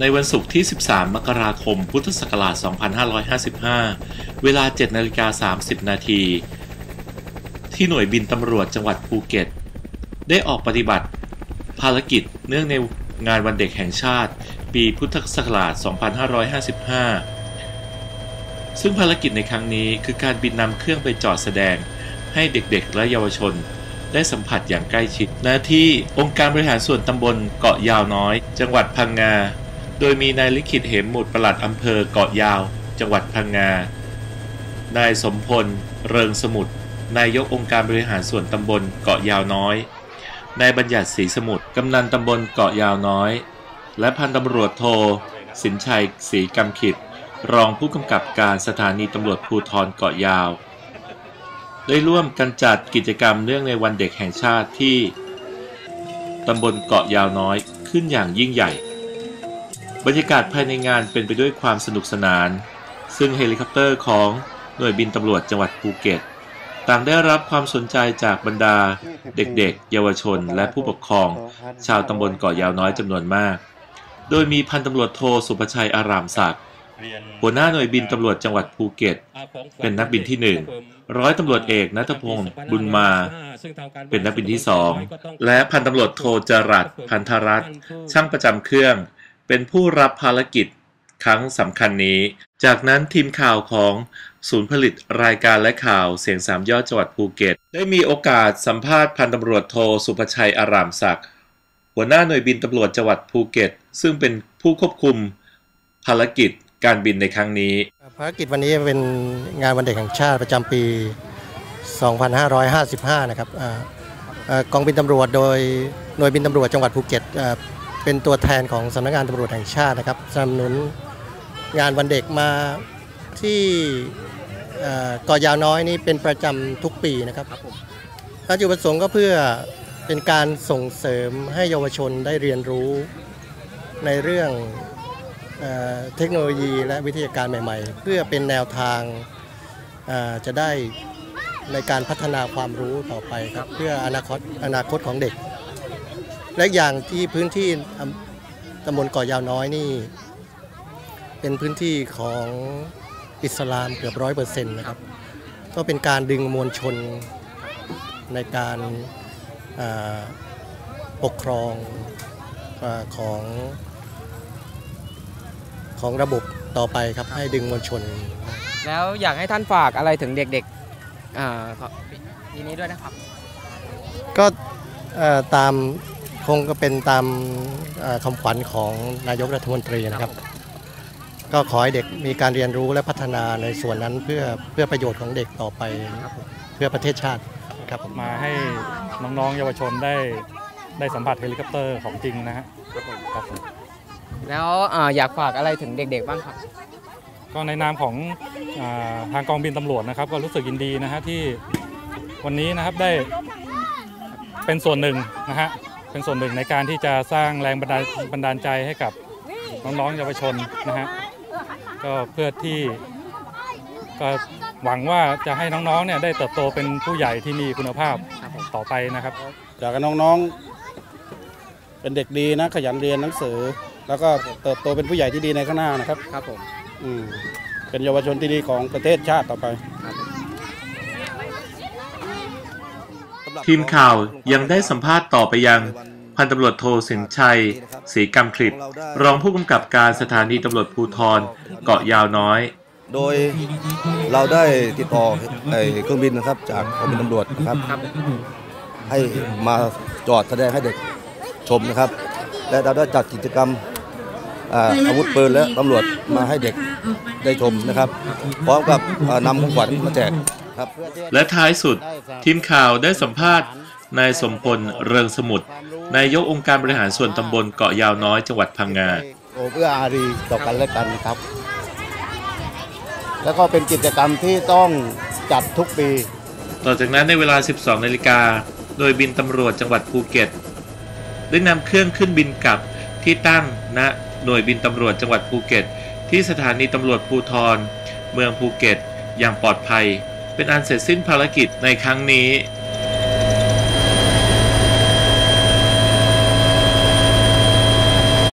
ในวันศุกร์ที่ 13 มกราคม พุทธศักราช 2555 เวลา 7นาฬิกา30 นาที ที่หน่วยบินตำรวจจังหวัดภูเก็ต ได้ออกปฏิบัติ ภารกิจเนื่องในงานวันเด็กแห่งชาติ ปีพุทธศักราช 2555 ซึ่งภารกิจในครั้งนี้คือการบินนำเครื่องไปจอดแสดง ให้เด็กๆ และเยาวชนได้สัมผัสอย่างใกล้ชิดหน้าที่องค์การบริหารส่วนตำบลเกาะยาวน้อย จังหวัดพังงา โดยมีนายลิขิตเหมหมุดประหลัดอำเภอเกาะยาว จังหวัดพังงา นายสมพล เริงสมุทร นายกองค์การบริหารส่วนตำบลเกาะยาวน้อย นายบัญญัติศรีสมุทร กำนันตำบลเกาะยาวน้อย และพันตำรวจโท สินชัยศรีกำขิด รองผู้กำกับการสถานีตำรวจภูธรเกาะยาว ได้ร่วมกันจัดกิจกรรมเนื่องในวันเด็กแห่งชาติที่ตำบลเกาะยาวน้อยขึ้นอย่างยิ่งใหญ่ บรรยากาศภายในงานเป็นไปด้วยความสนุกสนาน ซึ่งเฮลิคอปเตอร์ของหน่วยบินตำรวจจังหวัดภูเก็ต ต่างได้รับความสนใจจากบรรดา เด็กๆ เยาวชน และผู้ปกครอง ชาวตำบลเกาะยาวน้อยจำนวนมาก โดยมีพันตำรวจโทสุภชัยอารามศักดิ์หัวหน้าหน่วยบินตำรวจจังหวัดภูเก็ต เป็นนักบินที่หนึ่งร้อยตำรวจเอกนัทพงศ์บุญมา เป็นนักบินที่สองและพันตำรวจโทจรัสพันธรัตน์ช่างประจำเครื่อง เป็นผู้รับภารกิจครั้งสำคัญนี้ จากนั้นทีมข่าวของศูนย์ผลิตรายการและข่าวเสียงสามยอดจังหวัดภูเก็ต ได้มีโอกาสสัมภาษณ์พันตำรวจโทสุภชัยอารามศักดิ์หัวหน้าหน่วยบินตำรวจจังหวัดภูเก็ต ซึ่งเป็นผู้ควบคุมภารกิจการบินในครั้งนี้ ภารกิจวันนี้เป็นงานวันเด็กแห่งชาติประจำปี 2555 นะครับออกองบินตำรวจโดยหน่วยบินตำรวจจังหวัดภูเก็ต เป็นตัวแทนของสำนักงานตำรวจแห่งชาตินะครับสนับสนุนงานวันเด็กมาที่อ่าเกาะยาวน้อยนี่เป็นประจำทุกปีนะครับวัตถุประสงค์ก็เพื่อเป็นการส่งเสริมให้เยาวชนได้เรียนรู้ในเรื่องเอเทคโนโลยีและวิทยาการใหม่ ๆ เพื่อเป็นแนวทางจะได้ในการพัฒนาความรู้ต่อไปครับเพื่ออนาคตอนาคตของเด็ก และอย่างที่พื้นที่อำตำบลเกาะยาวน้อยนี่ เป็นพื้นที่ของอิสลามเกือบร้อยเปอร์เซ็นต์นะครับ ก็เป็นการดึงมวลชนในการเอ่อปกครองเออของของระบบต่อไปครับให้ดึงมวลชน แล้วอยากให้ท่านฝากอะไรถึงเด็กๆอ่าขอทีนี้ด้วยนะครับ ก็เอ่อตาม คงก็เป็นตามเอ่อคำขวัญของนายกรัฐมนตรีนะครับ ก็ขอให้เด็กมีการเรียนรู้และพัฒนาในส่วนนั้นเพื่อเพื่อประโยชน์ของเด็กต่อไปเพื่อประเทศชาติครับผมมาให้น้องๆเยาวชนได้ได้สัมผัสเฮลิคอปเตอร์ของจริงนะฮะครับผมแล้วอ่าอยากฝากอะไรถึงเด็กๆบ้างครับก็ในนามของอาทางกองบินตำรวจนะครับ ก็รู้สึกยินดีนะฮะที่วันนี้นะครับได้เป็นส่วนหนึ่งนะฮะ เป็นส่วนหนึ่งในการที่จะสร้างแรงบันดาลบันดาลใจให้กับน้องๆเยาวชนนะฮะก็เพื่อที่ก็หวังว่าจะให้น้องๆเนี่ยได้เติบโตเป็นผู้ใหญ่ที่มีคุณภาพต่อไปนะครับอยากให้น้องๆ เป็นเด็กดีนะขยันเรียนหนังสือ แล้วก็เติบโตเป็นผู้ใหญ่ที่ดีในข้างหน้านะครับครับผมอืมเป็นเยาวชนที่ดีของประเทศชาติต่อไป ทีมข่าวยังได้สัมภาษณ์ต่อไปยังพันตำรวจโทสินชัยศรีกำคลิปรองผู้กำกับการสถานีตำรวจภูธรเกาะยาวน้อย โดยเราได้ติดต่อไอ้เครื่องบินนะครับ จากกองบินตำรวจนะครับ ให้มาจอดแสดงให้เด็กชมนะครับ และเราได้จัดกิจกรรมอ่าอาวุธปืนและตำรวจมาให้เด็กได้ชมนะครับ พร้อมกับอ่านำของขวัญมาแจกครับ และท้ายสุด ทีมข่าวได้สัมภาษณ์นายสมพลเริงสมุทรนายกองค์การบริหารส่วนตำบลเกาะยาวน้อยจังหวัดพังงาโอ้เอื้ออารีต่อกันและกันนะครับ แล้วก็เป็นกิจกรรมที่ต้องจัดทุกปี ต่อจากนั้นในเวลา 12 นาฬิกา โดยบินตำรวจจังหวัดภูเก็ต ได้นำเครื่องขึ้นบินกลับที่ตั้งณหน่วยบินตำรวจจังหวัดภูเก็ต ที่สถานีตำรวจภูธรเมืองภูเก็ต อย่างปลอดภัย เป็นอันเสร็จสิ้นภารกิจในครั้งนี้